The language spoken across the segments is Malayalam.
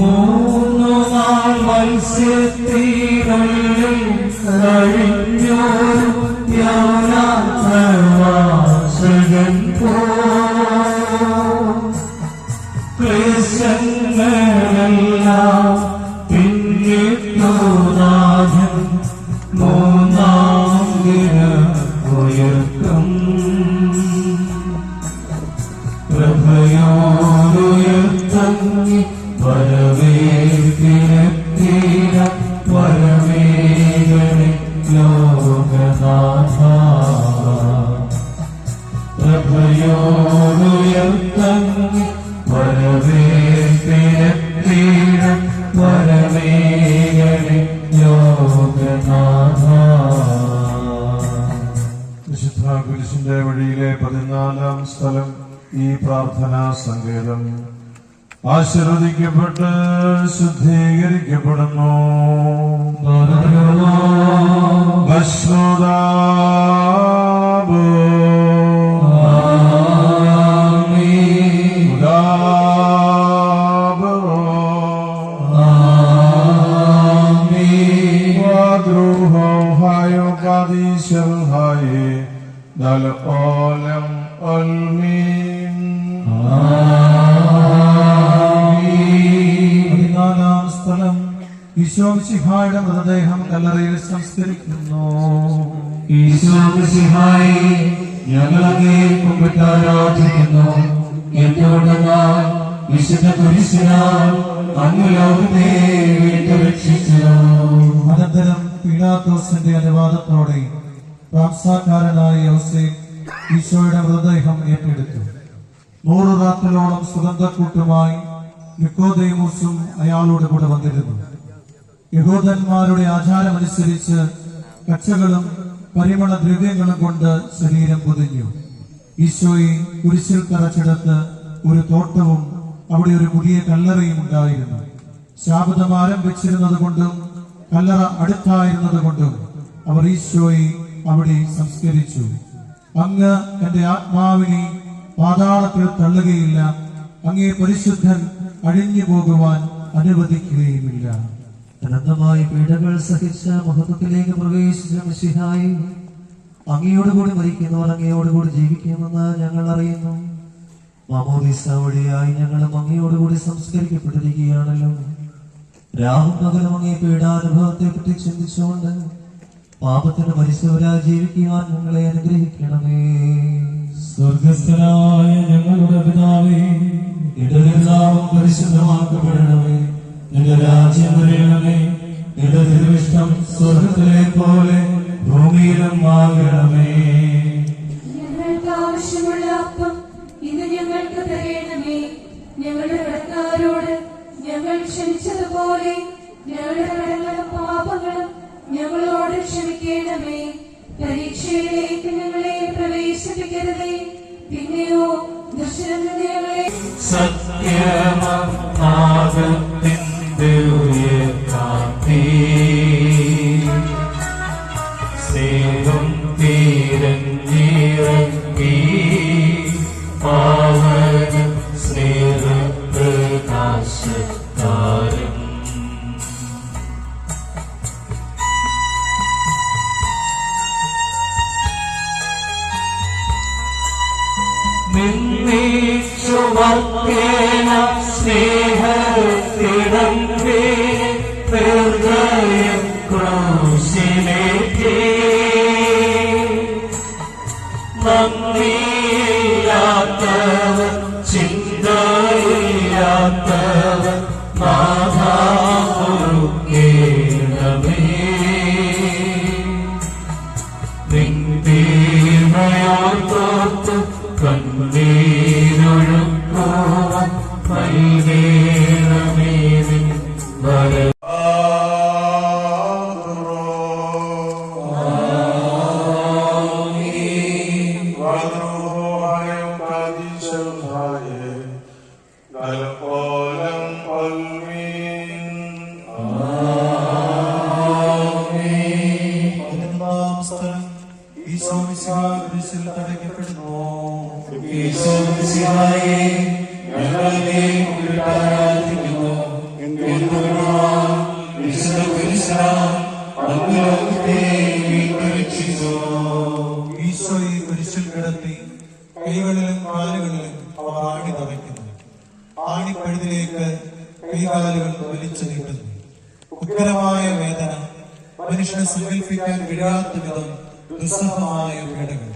മൂന്നു നാൾ ധ്യാനാഥവാസകൻ വരവേഗണി ലോകനാഥ വിശുദ്ധ കുരിശിന്റെ വഴിയിലെ പതിനാലാം സ്ഥലം ഈ പ്രാർത്ഥനാ സങ്കേതം ആശീർവദിക്കപ്പെട്ട് ശുദ്ധീകരിക്കപ്പെടുന്നു ഭസ്മോദാബോ. ഈശോമിശിഹായി ഞങ്ങളങ്ങേ കുമ്പിട്ടാരാധിക്കുന്നു. എന്തുകൊണ്ടെന്നാൽ വിശുദ്ധ കുരിശിനാൽ അങ്ങ് ലോകത്തെ വീട്ടുരക്ഷിച്ചു അനന്തരം പീലാത്തോസിന്റെ അനുവാദത്തോടെ പ്രാംസാക്കാരനായ യോസേഫ് ഈശോയുടെ മൃതദേഹം ഏറ്റെടുത്തു. നൂറ് രാത്രിയോളം സുഗന്ധക്കൂട്ടുമായി നിക്കോദേമൂസും അയാളോട് കൂടെ വന്നിരുന്നു. യഹൂദന്മാരുടെ ആചാരമനുസരിച്ച് കച്ചകളും പരിമള ദ്രവ്യങ്ങളും കൊണ്ട് ശരീരം പൊതിഞ്ഞു. ഈശോയെ കുരിശിൽ തറച്ചെടുത്ത് ഒരു തോട്ടവും അവിടെ ഒരു പുതിയ കല്ലറയും ഉണ്ടായിരുന്നു. ശാപതം ആരംഭിച്ചിരുന്നത് കൊണ്ടും കല്ലറ അടുത്തായിരുന്നത് കൊണ്ടും അവർ ഈശോയെ അവിടെ സംസ്കരിച്ചു. അങ്ങ് എന്റെ ആത്മാവിനെ പാതാളത്തിൽ തള്ളുകയില്ല അങ്ങേ പരിശുദ്ധൻ അഴിഞ്ഞു പോകുവാൻ അനുവദിക്കുകയുമില്ല. അനന്തമായി പീഡകൾ സഹിച്ച മഹത്വത്തിലേക്ക് പ്രവേശിച്ച മിശിഹായി അങ്ങയോടുകൂടി മരിക്കുന്നവർ അങ്ങയോടുകൂടി ജീവിക്കുമെന്ന് ഞങ്ങൾ അറിയുന്നു. മാമോദിസ വഴിയായി ഞങ്ങളും അങ്ങയോടുകൂടി സംസ്കരിക്കപ്പെട്ടിരിക്കുകയാണല്ലോ. രാഹു പകലും അങ്ങേ പീഡാനുഭവത്തെ പറ്റി ചിന്തിച്ചുകൊണ്ട് പാപത്തിന് മരിച്ചവരായി ജീവിക്കുവാൻ ഞങ്ങളെ അനുഗ്രഹിക്കണമേ. സ്വർഗസ്ഥനായ ഞങ്ങളുടെ പിതാവേ ഇടനാമം പരിശുദ്ധമാക്കപ്പെടണമേ. രാജ്യം വരണമേ നിന്റെ തിരുവിഷ്ടം സ്വർഗത്തിലെ പോലെ ഭൂമിയിലും ആകണമേ. ഞങ്ങൾക്ക് ആവശ്യമുള്ള അപ്പം ഞങ്ങൾക്ക് തരയണമേ ഞങ്ങളുടെ കടക്കാരോട് ഞങ്ങൾ ക്ഷമിച്ചതുപോലെ ഞങ്ങളുടെ കടങ്ങളും പാപങ്ങളും ഞങ്ങളോട് ക്ഷമിക്കണമേ. പരീക്ഷയിലേക്ക് ഞങ്ങളെ പ്രവേശിപ്പിക്കരുതേ. പിന്നെയോ ഞങ്ങളെ നിന്നീച്ചുവർക്കേന സ്നേഹത്തിടം ആണിപ്പഴുതിലേക്ക് കൈകാലുകൾ വലിച്ചു നീട്ടുന്നു. ഉഗ്രമായ വേദന മനുഷ്യനെ സങ്കല്പിക്കാൻ കഴിയാത്ത വിധം ദുസ്സഹമായ വേടകൾ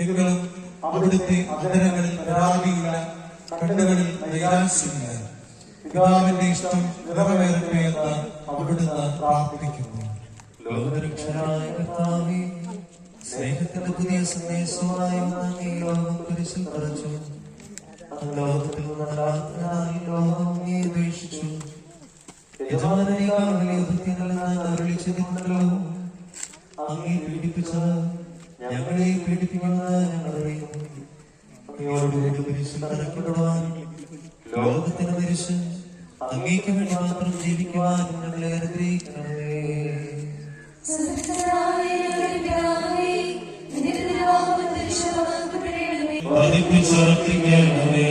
എങ്കിലും അവിടുത്തെ അന്തരങ്ങളിൽ പരാതിയില്ല കണ്ണുകളിൽ നൈരാശ്യമില്ല പിതാവിന്റെ ഇഷ്ടം നിറവേറട്ടെ എന്ന് അവിടുന്ന് പ്രാർത്ഥിക്കുന്നു. ലോകരക്ഷകനായ കർത്താവേ, സ്നേഹത്തിന്റെ പുതിയ സന്ദേശമായി ഈ ലോകം കുരിശിൽ അങ്ങ് ലോകത്തിൽ നിന്ന് നടത്താനായി ലോകം അങ്ങേ ഉപേക്ഷിച്ചു യജമാനേക്കാൾ വലിയ കൃത്യങ്ങളിൽ നിന്ന് അരുളി അങ്ങേ പീഡിപ്പിച്ചത് ഞങ്ങളെ പീഡിപ്പിക്കുന്നത് അങ്ങയോടുകൂടി കുരിശിൽ തറക്കപ്പെടുവാൻ ലോകത്തിന് തിരിച്ച് അങ്ങേക്ക് വേണ്ടി മാത്രം ജീവിക്കുവാൻ പരിശുദ്ധമാക്കപ്പെടണമേ.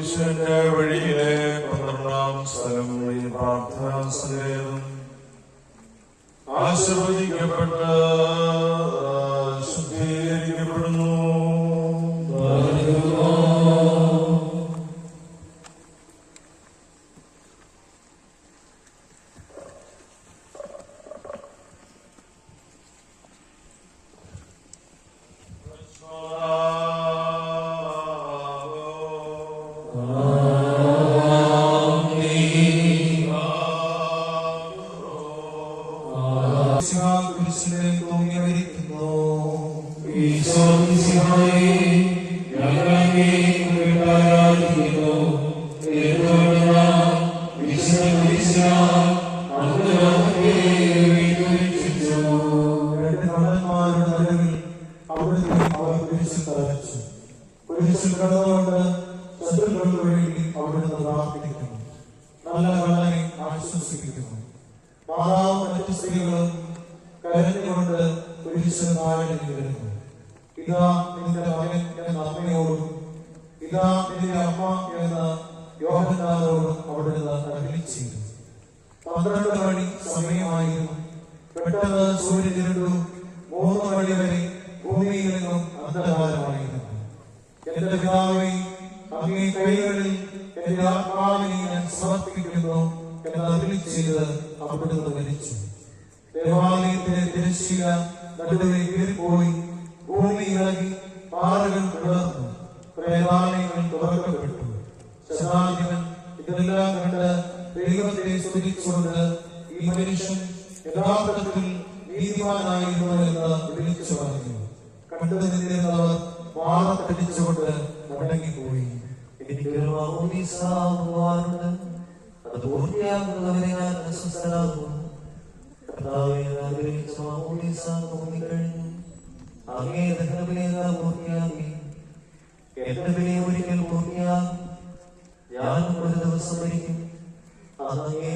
കുരിശന്റെ വഴിയിലെ പന്ത്രണ്ടാം സ്ഥലം വഴി പ്രാർത്ഥനാ സങ്കേതം ആശീർവദിക്കപ്പെട്ട ശുദ്ധീകരിക്കപ്പെടുന്നു. കുരിശിലെ കുരിശിൽ വേണ്ടി നല്ല എന്ന സമയമായിരുന്നു. പെട്ടെന്ന് സൂര്യൻ മൂന്ന് മണി വരെ ഭൂമിയിൽ നിന്നും അന്ധകാരമായിരുന്നു എന്റെ പിതാവേ അങ്ങേ കൈകളിൽ എന്റെ ആത്മാവിനെ ഞാൻ സമർപ്പിക്കുന്നു എന്ന് അരുളി ചെയ്ത് അവിടുന്ന് മരിച്ചു. ദേവാലയത്തിന്റെ തിരശ്ശീല നടുവിൽ കീറിപ്പോയി ഭൂമി ഇളകി പാറകൾ പിളർന്നു പ്രേതാലയങ്ങൾ തുറക്കപ്പെട്ടു. ശതാധിപൻ ഇതെല്ലാം കണ്ട് ദൈവത്തെ സ്തുതിച്ചുകൊണ്ട് ഈ മനുഷ്യൻ യഥാർത്ഥത്തിൽ നീതിമാനായിരുന്നു എന്ന് വിളിച്ചു പറഞ്ഞു. കണ്ടു മാറത്തടിച്ചുകൊണ്ട് മുടങ്ങിപ്പോയി എനിക്കൊരു മാമോദീസാവുവാനുണ്ട്. അത് പൂർത്തിയാക്കുന്നവരെ ഞാൻ അസ്വസ്ഥനാകുന്നു. കർത്താവേ, ഞാൻ ആഗ്രഹിച്ച. അങ്ങേ ദഹനബലിയെല്ലാം പൂർത്തിയാക്കി. എന്റെ ബലി ഒരിക്കൽ പൂർത്തിയാകും. ഒരു ദിവസം വരിക്കും അങ്ങേ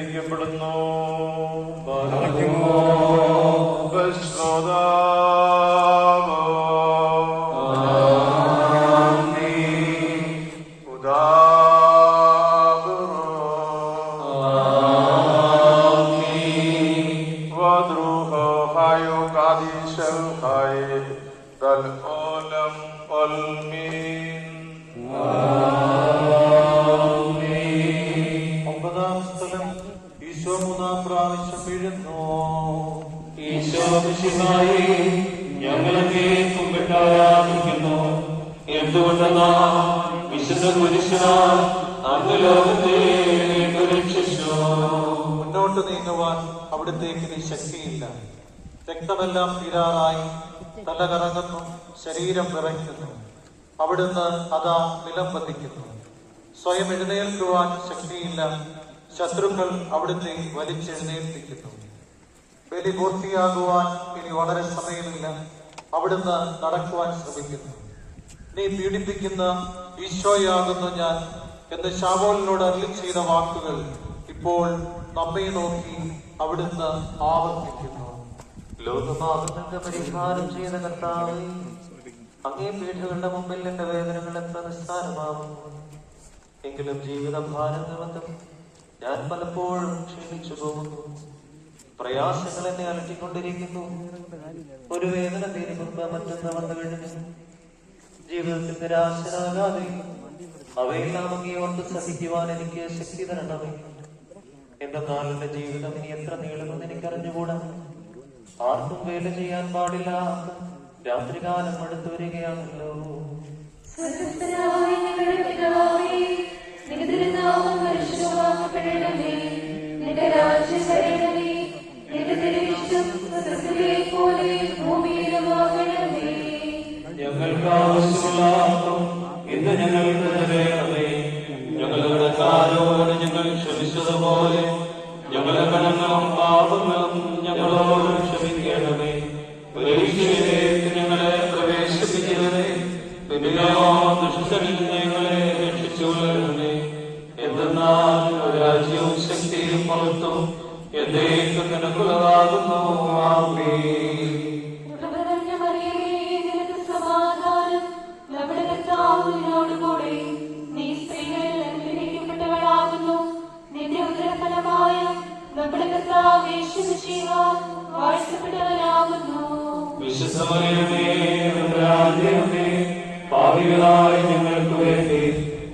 ചെയ്യപ്പെടുന്നു രക്തമെല്ലാം തീരാറായി തല കറങ്ങുന്നു ശരീരം വിറയ്ക്കുന്നു. അവിടുന്ന് അതാ നിലം പതിക്കുന്നു സ്വയം എഴുന്നേൽക്കുവാൻ ശക്തിയില്ല ശത്രുക്കൾ അവിടുത്തെ വലിച്ചെഴുന്നേൽപ്പിക്കുന്നു. ബലി പൂർത്തിയാകുവാൻ ഇനി വളരെ സമയമില്ല അവിടുന്ന് നടക്കുവാൻ ശ്രമിക്കുന്നു. നീ പീഡിപ്പിക്കുന്ന ഈശോയാകുന്നു ഞാൻ എന്ന് ശാബോലിനോട് അരുളി ചെയ്ത വാക്കുകൾ ഇപ്പോൾ നമ്മെ നോക്കി അവിടുന്ന് ആവർത്തിക്കുന്നു. ലോകപാപങ്ങൾക്ക് പരിഹാരം ചെയ്ത കർത്താവ് അങ്ങേ പീഠകളുടെ മുമ്പിൽ എന്റെ വേദനകൾ എത്ര നിസ്സാരമാകുന്നു. എങ്കിലും ജീവിതഭാരം നിമിത്തം ഞാൻ പലപ്പോഴും ക്ഷീണിച്ചു പോകുന്നു. പ്രയാസങ്ങൾ എന്നെ അലട്ടിക്കൊണ്ടിരിക്കുന്നു. ഒരു വേദന തീരെ മുൻപ് മറ്റൊന്ന് വന്നു കഴിഞ്ഞു. ജീവിതത്തിൽ നിരാശനാകാതെ അവയെല്ലാം അങ്ങേ ഓർത്ത് സഹിക്കുവാൻ എനിക്ക് ശക്തി തരണമേ. എന്തെന്നാൽ എന്റെ ജീവിതം ഇനി എത്ര നീളുമെന്ന് എനിക്കറിഞ്ഞുകൂടാ? ആർക്കും വേല ചെയ്യാൻ പാടില്ല. രാത്രികാലം അടുത്തു വരികയാണല്ലോ. ഞങ്ങൾക്ക് ആവശ്യമുള്ള ഇന്ന് ഞങ്ങൾക്ക്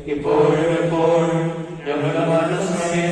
ഇപ്പോഴും എപ്പോഴും ഞങ്ങളുടെ മനസ്സിനെ